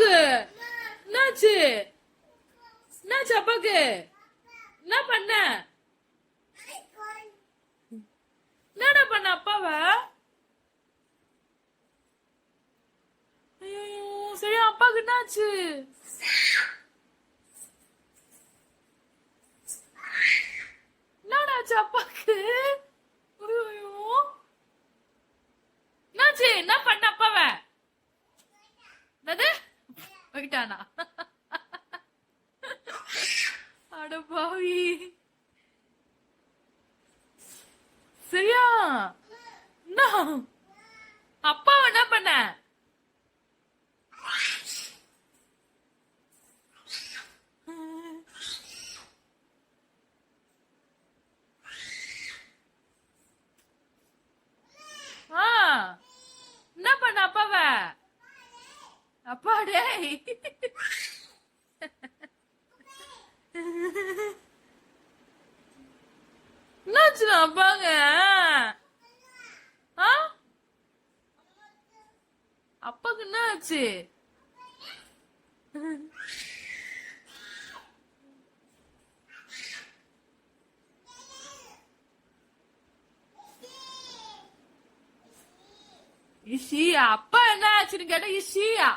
அப்பாக்கு என்னாச்சு? என்னாச்சு அப்பாக்கு என்ன பண்ண? என்னடா பண்ண அப்பாவ? ஐயோ சரி அப்பாக்கு என்னாச்சு? என்னடாச்சு அப்பாக்கு? ஐயோ. என்னாச்சு? என்ன பண்ண அப்பாவ என்னது போயிட்டானா? அட பாவி. சரியா? என்ன? அப்பா என்ன பண்ண ஆ என்ன பண்ண அப்பாவ அப்பா டேய். என்னாச்சுண்ணா அப்பாங்க? ஆ? அப்பாக்கு என்ன ஆச்சு? இஷியா அப்பா என்ன ஆச்சுன்னு கேட்டா இஷியா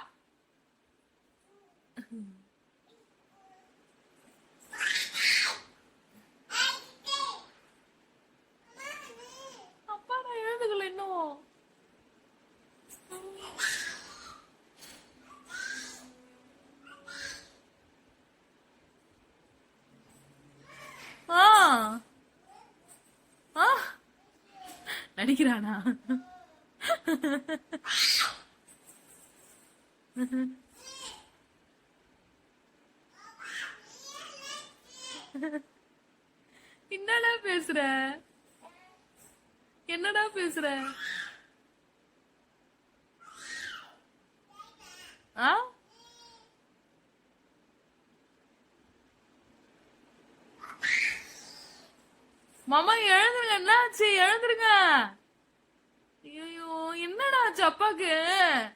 அப்பா நான் எழுதுக்கல இன்னும் ஆ ஆ அடிக்கிறானா? என்னடா பேசுற? என்னடா பேசுற? ஆ? மாமா எழுந்துருங்க. என்னாச்சு? எழுந்துருங்க. 해야지 아빠게.